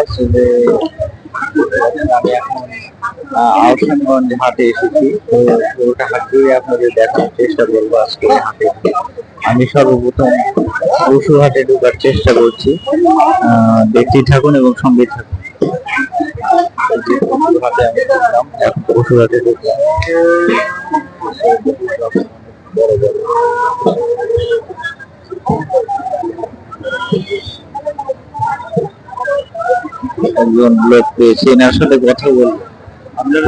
আছে যে আমি এখন আহ, হাটে এসেছি পুরোটা হাট ঘুরে আপনাদের দেখার চেষ্টা করব আজকে হাটে আমি সর্বপ্রথম পশু হাটে ঢোকার চেষ্টা করছি দেখতেই থাকুন এবং সঙ্গে থাকুন। পশু আমি ঢুকলাম, এখন ঢুকলাম। একজন লোক পেয়েছি এনার সাথে কথা বলব আপনার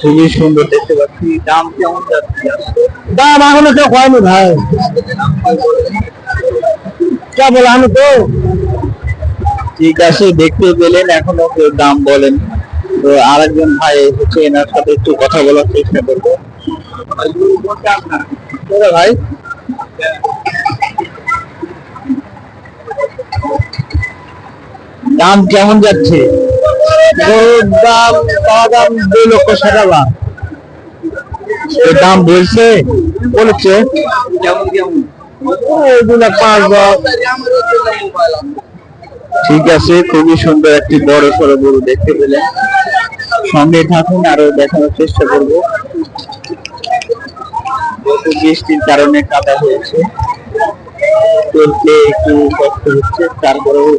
খুবই সুন্দর দেখতে পাচ্ছি। দাম কেমন যাচ্ছে? দাম এখনও কেউ হয়নি ভাই। কে বলে আমি তো ঠিক আছে দেখতে পেলেন এখনও কেউ দাম বলেন। তো আরেকজন ভাই হচ্ছে এনার সাথে একটু কথা বলার চেষ্টা করব। ভাই। দাম কেমন যাচ্ছে? গরুর দাম দাম দুই লক্ষ ষাট হাজার। দাম বলছে, বলেছে ঠিক আছে, খুবই সুন্দর একটি বড় সড়ো গরু দেখতে পেলেন সঙ্গে থাকুন, আরও দেখানোর চেষ্টা করব। বৃষ্টির কারণে কাদা হয়েছে। চলতে একটু কষ্ট হচ্ছে তারপরেও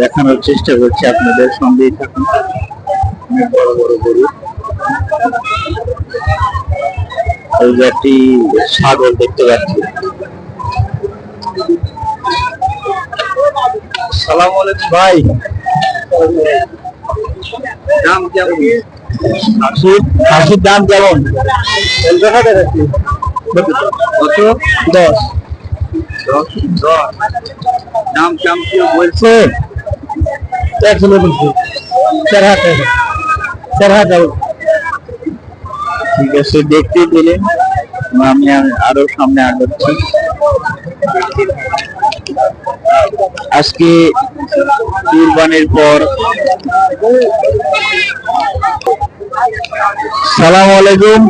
দেখানোর চেষ্টা করছি আপনাদের সঙ্গেই থাকুন। অনেক বড় বড় গরু। এই যে একটি ছাগল দেখতে পাচ্ছি। সালাম আলাইকুম ভাই। দাম কেমন? দাম কেমন? কত? দশ। দাম কেমন কেউ বলছে? একশো বলছি চার হাজার চার হাজার ঠিক আছে দেখতে পেলেন আমি আরও সামনে আগাচ্ছি। আজকে কুরবানির পর সালাম আলাইকুম।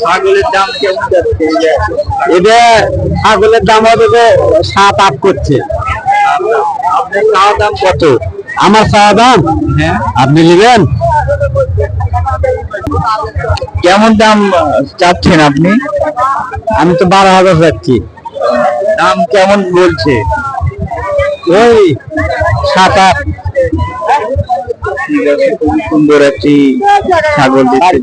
ছাগলের দাম কেমন যাচ্ছে? এটা ছাগলের দাম হবে সাত আট করছে। আপনার চাওয়া দাম কত? আমার চাওয়া দাম? হ্যাঁ। আপনি নেবেন? কেমন দাম চাচ্ছেন আপনি? আমি তো বারো হাজার যাচ্ছি দাম কেমন বলছে? ওই সাত আট। ঠিক আছে খুবই সুন্দর একটি ছাগল দেখতে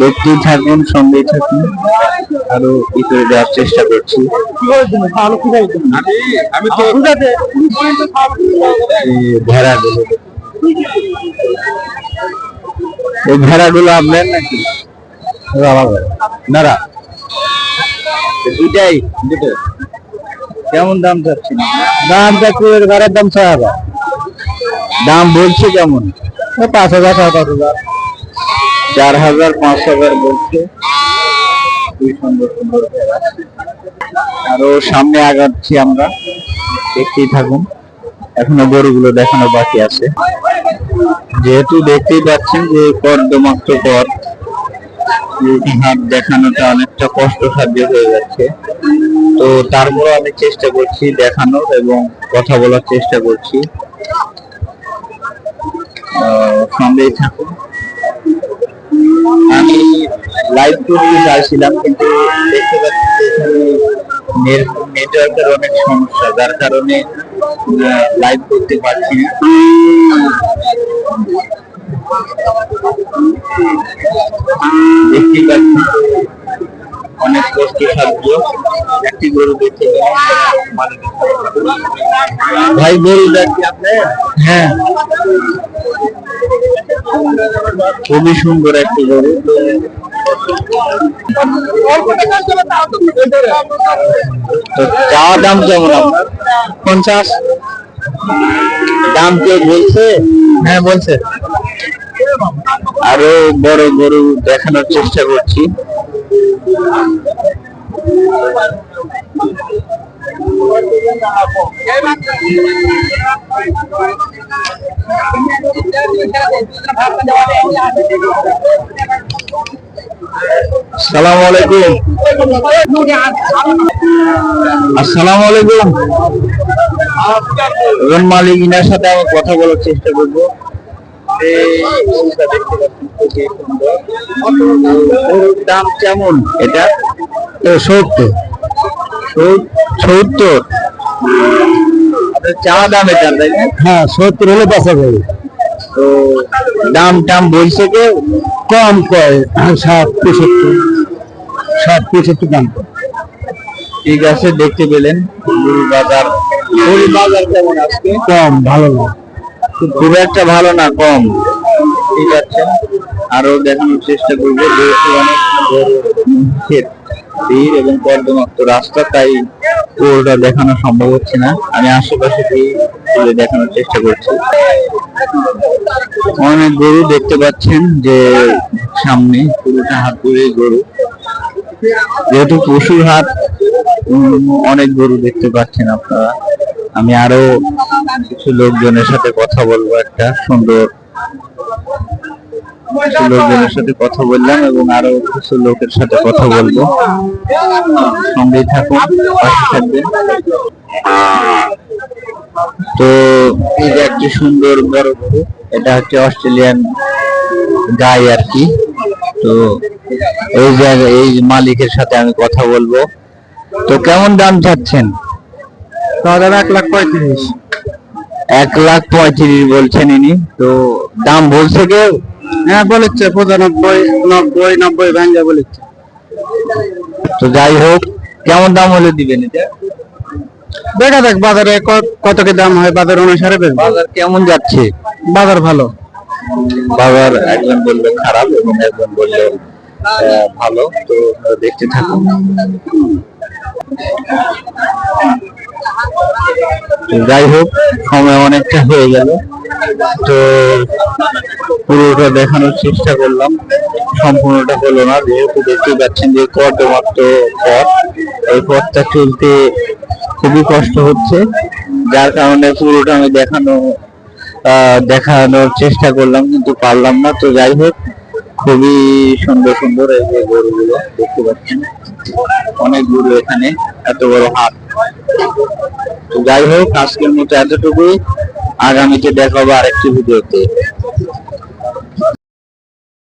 দেখতেই থাকুন সঙ্গেই থাকুন, আরও ই করে দেওয়ার চেষ্টা করছি। ভেড়াগুলো। ভেড়াগুলো নাকি? নারা দুটাই দুটো। কেমন দাম চাচ্ছেন? দাম যাচ্ছে ঘরের দাম ছয় হাজার। দাম বলছে কেমন? পাঁচ হাজার পাঁচ হাজার। চার হাজার পাঁচ হাজার বলছে। খুবই সুন্দর আরও সামনে আগাচ্ছি আমরা। দেখতেই থাকুন। এখনও গরুগুলো দেখানো বাকি আছে। যেহেতু দেখতেই পাচ্ছেন যে কর্দমাক্ত পথ দেখানোটা অনেকটা কষ্টসাধ্য হয়ে যাচ্ছে। তো তারপরে আমি চেষ্টা করছি দেখানোর এবং কথা বলার চেষ্টা করছি। আহ, সঙ্গেই থাকুন। আমি লাইভ করতে চাইছিলাম, কিন্তু দেখতে পাচ্ছি যে এখানে নেটওয়ার্কের অনেক সমস্যা, যার কারণে লাইভ করতে পারছি না। দেখতে পাচ্ছি অনেক কষ্ট সাধ্য একটি গরু দেখতে ভাই গরু দেখি আপনি হ্যাঁ। খুবই সুন্দর একটি গরু। তো চাওয়া দাম কেমন আপনার? পঞ্চাশ। দাম কেউ বলছে? হ্যাঁ বলছে। আরও বড় গরু দেখানোর চেষ্টা করছি। আসসালামু আলাইকুম। আসসালামু আলাইকুম রন মালিক ইনার সাথে আমি কথা বলার চেষ্টা করব। দাম কেমন এটা? সত্তর? সত্তর? চাওয়া দাম এটা তাই না? হ্যাঁ সত্তর হলে বেচা যাবে। তো দাম টাম বলছে কেউ? কম কয় হ্যাঁ, ষাট পঁয়ষট্টি ষাট পঁয়ষট্টি দাম। ঠিক আছে দেখতে পেলেন। গরুর বাজার গরুর বাজার কেমন আজকে? কম ভালো না। খুব একটা ভালো না কম। ঠিক আছে। আরও দেখানোর চেষ্টা করব যেহেতু অনেক ক্ষেত ভিড় এবং কর্দমাক্ত রাস্তা তাই গরুটা দেখানো সম্ভব হচ্ছে না। আমি আশেপাশে দিয়ে দেখানোর চেষ্টা করছি। অনেক গরু দেখতে পাচ্ছেন যে সামনে পুরোটা হাত ধরে গরু। যেহেতু পশুর উম, অনেক গরু দেখতে পাচ্ছেন আপনারা। আমি আরও কিছু লোকজনের সাথে কথা বলব একটা সুন্দর কিছু লোকজনের সাথে কথা বললাম এবং আরও কিছু লোকের সাথে কথা বলব। সঙ্গেই থাকুন পাশে থাকবেন। তো এই যে একটি সুন্দর বড় গরু এটা হচ্ছে অস্ট্রেলিয়ান গাই আর কি। তো এই জায়গায় এই মালিকের সাথে আমি কথা বলব। তো কেমন দাম চাচ্ছেন? দাদা এক লাখ পঁয়ত্রিশ। এক লাখ পঁয়ত্রিশ বলছেন ইনি। তো দাম বলছে কেউ? হ্যাঁ বলেছে পঁচানব্বই নব্বই নব্বই ভেঙ্গে বলেছে। তো যাই হোক কেমন দাম হলে দিবেন এটা? দেখা দেখ বাজারে কত কি দাম হয় বাজার অনুসারে। বাজার কেমন যাচ্ছে? বাজার ভালো। বাজার একজন বলল খারাপ এবং একজন বলল ভালো। তো দেখতে থাকুন। যাই হোক, সময় অনেকটা হয়ে গেল। তো পুরোটা দেখানোর চেষ্টা করলাম। সম্পূর্ণটা হলো না, যেহেতু দেখতে পাচ্ছেন যে কর্দমাক্ত পথ। এই পথটা চলতে খুবই কষ্ট হচ্ছে। যার কারণে পুরোটা আমি দেখানো দেখানোর চেষ্টা করলাম, কিন্তু পারলাম না। তো যাই হোক, খুবই সুন্দর সুন্দর এই যে গরুগুলো দেখতে পাচ্ছেন। অনেক দূরে এখানে, এত বড় হাট। তো যাই হোক, আজকের মতো এতটুকুই। আগামীতে দেখাবো আরেকটি ভিডিওতে।